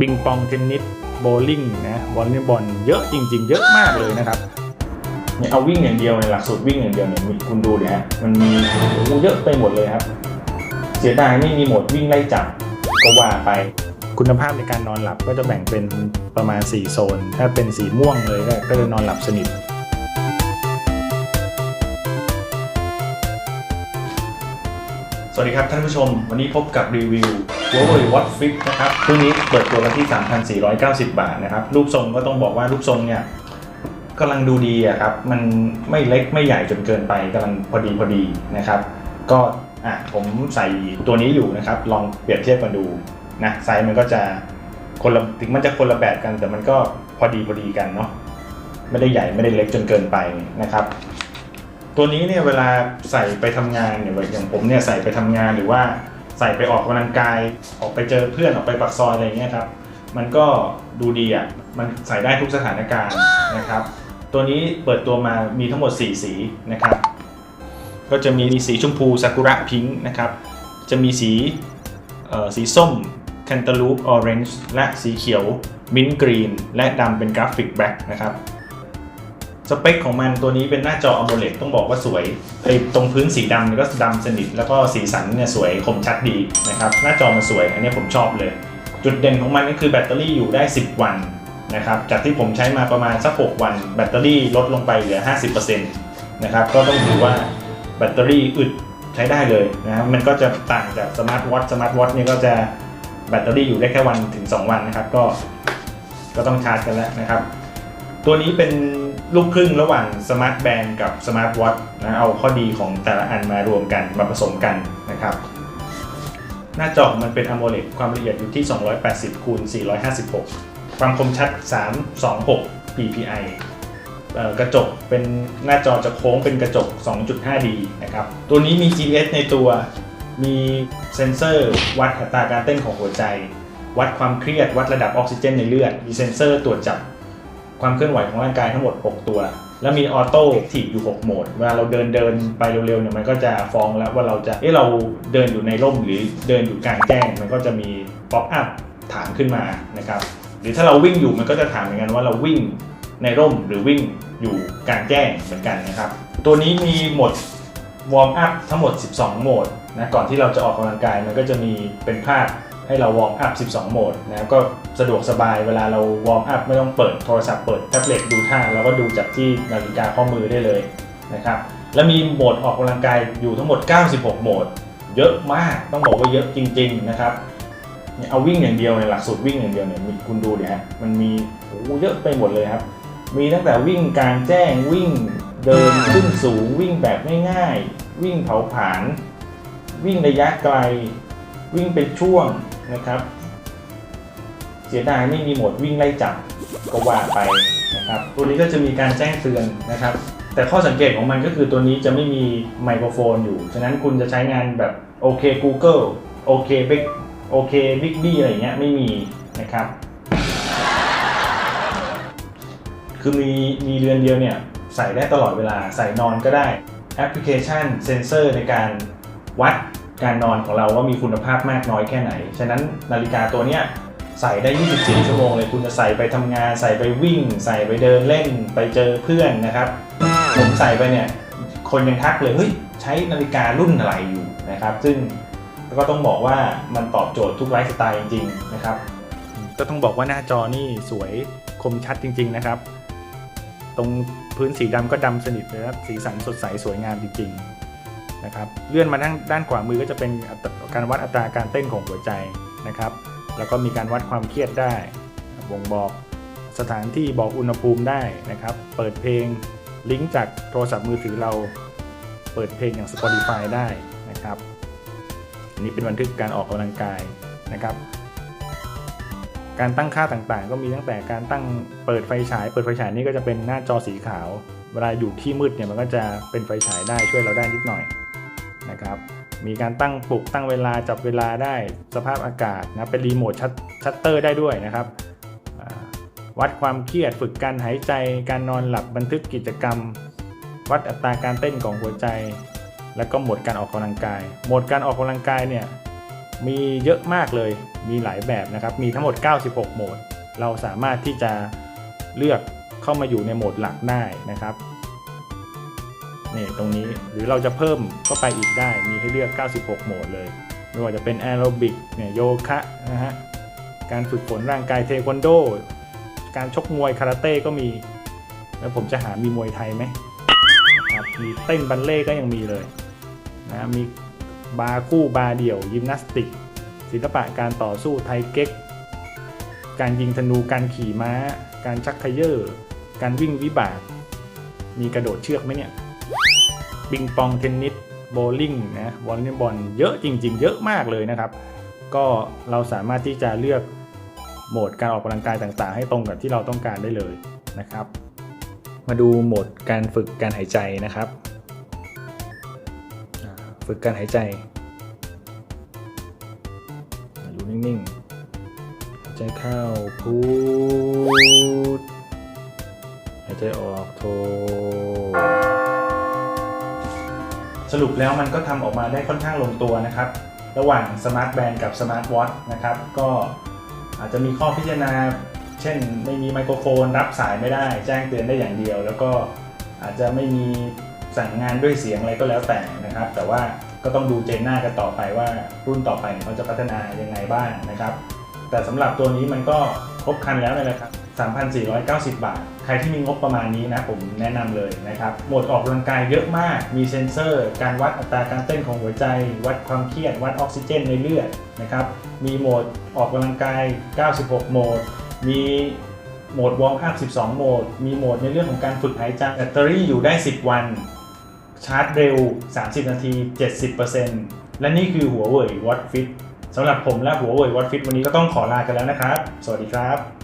ปิงปองเทนนิสโบลิ่งนะวอลเลย์บอลเยอะจริง ๆ เยอะมากเลยนะครับเนี่ยเอาวิ่งอย่างเดียวในหลักสูตรวิ่งอย่างเดียวเนี่ยคุณดูเนี่ยฮะมันมีโอ้โหเยอะไปหมดเลยครับ เสียดายไม่มีโหมดวิ่งไล่จับก็ว่าไปคุณภาพในการนอนหลับก็จะแบ่งเป็นประมาณ 4 โซน ถ้าเป็นสีม่วงเลยก็จะนอนหลับสนิท สวัสดีครับท่านผู้ชม วันนี้พบกับรีวิว Huawei Watch Flip นะครับรุ่นนี้เปิดตัวกันที่ 3,490 บาทนะครับ รูปทรงก็ต้องบอกว่ารูปทรงเนี่ยกำลังดูดีอะครับ มันไม่เล็กไม่ใหญ่จนเกินไปกำลังพอดีพอดีนะครับ ก็อะผมใส่ตัวนี้อยู่นะครับ ลองเปรียบเทียบกันดูนะไซส์มันก็จะคนละถึงมันจะคนละแบบกัน แต่มันก็พอดีพอดีกันเนาะไม่ได้ใหญ่ไม่ได้เล็กจนเกินไปนะครับ ตัวนี้เนี่ยเวลาใส่ไปทำงานเนี่ยอย่างผมเนี่ยใส่ไปทำงานหรือว่า ใส่ไปออกกำลังกาย ออกไปเจอเพื่อนออกไปปักซอยอะไรเงี้ยครับ มันก็ดูดีอะ มันใส่ได้ทุกสถานการณ์นะครับ ตัวนี้เปิดตัวมามีทั้งหมด 4 สีนะครับ ก็จะมีสีชมพูซากุระพิงค์นะครับ จะมีสีเอ่อสีส้มแคนตาลูปออเรนจ์และสีเขียวมินต์กรีนและดำเป็นกราฟิกแบล็กนะครับ สเปคของมันตัวนี้เป็นหน้าจอ AMOLED ต้องบอกว่าสวยไอ้ตรงพื้นสีดำเนี่ยก็ดำสนิทแล้วก็สีสันเนี่ยสวยคมชัดดีนะครับหน้าจอมันสวย อันนี้ผมชอบเลย จุดเด่นของมันก็คือแบตเตอรี่อยู่ได้ 10 วันนะครับจากที่ผมใช้มาประมาณสัก 6 วัน แบตเตอรี่ลดลงไปเหลือ 50%นะครับก็ต้องถือว่าแบตเตอรี่อึดใช้ได้เลยนะครับมันก็จะต่างจากสมาร์ทวอทสมาร์ทวอทเนี่ยก็จะแบตเตอรี่อยู่ได้แค่วันถึง 2 วันนะครับก็ก็ต้องชาร์จกันแล้วนะครับ ตัวนี้เป็น ลูกครึ่งระหว่างสมาร์ทแบนกับสมาร์ทวอทนะเอาข้อดีของแต่ละอันมารวมกันมาผสมกันนะครับ หน้าจอของมันเป็น AMOLED ความละเอียดอยู่ที่ 280คูณ456 ความคมชัด 326 ppi เอ่อกระจกเป็นหน้าจอจะโค้งเป็นกระจก 2.5D นะครับ ตัวนี้มี GPS ในตัว มีเซ็นเซอร์วัดอัตราการเต้นของหัวใจ วัดความเครียด วัดระดับออกซิเจนในเลือด มีเซ็นเซอร์ตรวจจับ ความเคลื่อนไหวของร่างกายทั้งหมด 6 ตัว แล้วมีออโต้ทีอยู่ 6 โหมด เวลาเราเดินเดินไปเร็วๆเนี่ยมันก็จะฟ้องแล้วว่าเราจะเอ๊ะเราเดินอยู่ในร่มหรือเดินอยู่กลางแจ้ง มันก็จะมีป๊อปอัพถามขึ้นมานะครับหรือถ้าเราวิ่งอยู่มันก็จะถามเหมือนกันว่าเราวิ่งในร่มหรือวิ่งอยู่กลางแจ้งเหมือนกันนะครับ ตัวนี้มีโหมดวอร์มอัพทั้งหมด 12 โหมดนะก่อนที่เราจะออกกำลังกายมันก็จะมีเป็นภาพ ให้เราวอร์มอัพ 12 โหมดนะครับก็สะดวกสบายเวลาเราวอร์มอัพไม่ต้องเปิดโทรศัพท์เปิดแท็บเล็ตดูท่าแล้วก็ดูจากที่นาฬิกาข้อมือได้เลยนะครับแล้วมีโหมดออกกำลังกายอยู่ทั้งหมด 96 โหมด เยอะมากต้องบอกว่าเยอะจริง ๆ นะครับเอาวิ่งอย่างเดียวในหลักสูตรวิ่งอย่างเดียวเนี่ยคุณดูเนี่ยฮะมันมีโอ้เยอะไปหมดเลยครับ มีตั้งแต่วิ่งกลางแจ้งวิ่งเดินขึ้นสูงวิ่งแบบง่ายๆ วิ่งเผาผลาญวิ่งระยะไกล วิ่งเป็นช่วง นะครับ เสียดายไม่มีโหมดวิ่งไล่จับก็ว่าไปนะครับ ตัวนี้ก็จะมีการแจ้งเตือนนะครับ แต่ข้อสังเกตของมันก็คือตัวนี้จะไม่มีไมโครโฟนอยู่ ฉะนั้นคุณจะใช้งานแบบโอเค Google โอเค Big โอเค Big B อะไรเงี้ยไม่มีนะครับ คือมีมีเรือนเดียวเนี่ยใส่ได้ตลอดเวลาใส่นอนก็ได้แอปพลิเคชันเซนเซอร์ในการวัด การนอนของเราว่ามีคุณภาพมากน้อยแค่ไหน ฉะนั้นนาฬิกาตัวเนี้ยใส่ได้ 24 ชั่วโมงเลย คุณจะใส่ไปทำงาน ใส่ไปวิ่ง ใส่ไปเดินเล่น ไปเจอเพื่อนนะครับ ผมใส่ไปเนี่ย คนยังทักเลย เฮ้ย ใช้นาฬิการุ่นอะไรอยู่นะครับ ซึ่งก็ต้องบอกว่ามันตอบโจทย์ทุกไลฟ์สไตล์จริงๆนะครับ ก็ต้องบอกว่าหน้าจอนี่สวยคมชัดจริง ๆนะครับ ตรงพื้นสีดำก็ดำสนิทเลยครับ สีสันสดใสสวยงามจริง ๆ นะครับเลื่อนมาด้านด้านขวามือก็จะเป็นการวัดอัตราการเต้นของหัวใจนะครับ แล้วก็มีการวัดความเครียดได้บ่งบอกสถานที่บอกอุณหภูมิได้นะครับ เปิดเพลงลิงก์จากโทรศัพท์มือถือเราเปิดเพลงอย่าง Spotify ได้นะครับอันนี้เป็นบันทึกการออกกำลังกายนะครับ การตั้งค่าต่างๆ ก็มีตั้งแต่การตั้งเปิดไฟฉาย เปิดไฟฉายนี่ก็จะเป็นหน้าจอสีขาว เวลาอยู่ที่มืดเนี่ยมันก็จะเป็นไฟฉายได้ช่วยเราได้นิดหน่อย นะครับ มีการตั้งปลุกตั้งเวลาจับเวลาได้สภาพอากาศนะเป็นรีโมทชัตชัตเตอร์ได้ด้วยนะครับ วัดความเครียดฝึกการหายใจการนอนหลับบันทึกกิจกรรม วัดอัตราการเต้นของหัวใจ แล้วก็โหมดการออกกำลังกาย โหมดการออกกำลังกายเนี่ยมีเยอะมากเลยมีหลายแบบนะครับ มีทั้งหมด 96 โหมด เราสามารถที่จะเลือกเข้ามาอยู่ในโหมดหลักได้นะครับ นี่ตรงนี้หรือเราจะเพิ่มเข้าไปอีกได้มีให้เลือก 96 โหมดเลย ไม่ว่าจะเป็นแอโรบิกเนี่ยโยคะนะฮะการฝึกฝนร่างกายเทควันโด การชกมวยคาราเต้ก็มี แล้วผมจะหามีมวยไทยไหมครับมีเต้นบัลเล่ก็ยังมีเลยนะมีบาคู่บาเดี่ยวยิมนาสติก ศิลปะการต่อสู้ไทเก๊ก การยิงธนูการขี่ม้า การชักเขยอร์การวิ่งวิบาก มีกระโดดเชือกไหมเนี่ย ปิงปองเทนนิสโบลิ่งนะวอลเลย์บอลเยอะจริง ๆ เยอะมากเลยนะครับ ก็เราสามารถที่จะเลือกโหมดการออกกำลังกายต่างๆ ให้ตรงกับที่เราต้องการได้เลยนะครับ มาดูโหมดการฝึกการหายใจนะครับ ฝึกการหายใจอยู่นิ่งๆหายใจเข้าพูดหายใจออกโท สรุปแล้วมันก็ทำออกมาได้ค่อนข้างลงตัวนะครับ ระหว่างสมาร์ทแบนด์กับสมาร์ทวอทนะครับก็อาจจะมีข้อพิจารณา เช่น ไม่มีไมโครโฟน รับสายไม่ได้ แจ้งเตือนได้อย่างเดียว แล้วก็อาจจะไม่มีสั่งงานด้วยเสียงอะไรก็แล้วแต่นะครับ แต่ว่าก็ต้องดูเจนหน้ากันต่อไปว่ารุ่นต่อไปเขาจะพัฒนายังไงบ้างนะครับ แต่สำหรับตัวนี้มันก็ครบครันแล้วเลยนะครับ 3,490 บาท รที่มีงบประมาณนี้นะผมแนะนำเลยนะครับโหมดออกกำลังกายเยอะมาก มีเซ็นเซอร์ การวัดอัตราการเต้นของหัวใจ วัดความเครียด วัดออกซิเจนในเลือดนะครับ มีโหมดออกกำลังกาย 96 โหมด มีโหมดวอร์มอัพ 12 โหมด มีโหมดในเรื่องของการฝึกหายใจแบตเตอรี่อยู่ได้ 10 วัน ชาร์จเร็ว 30 นาที 70%และนี่คือหัวเว่ย Watch Fit สำหรับผมและหัวเว่ย Watch Fit วันนี้ก็ต้องขอลากันแล้วนะครับ สวัสดีครับ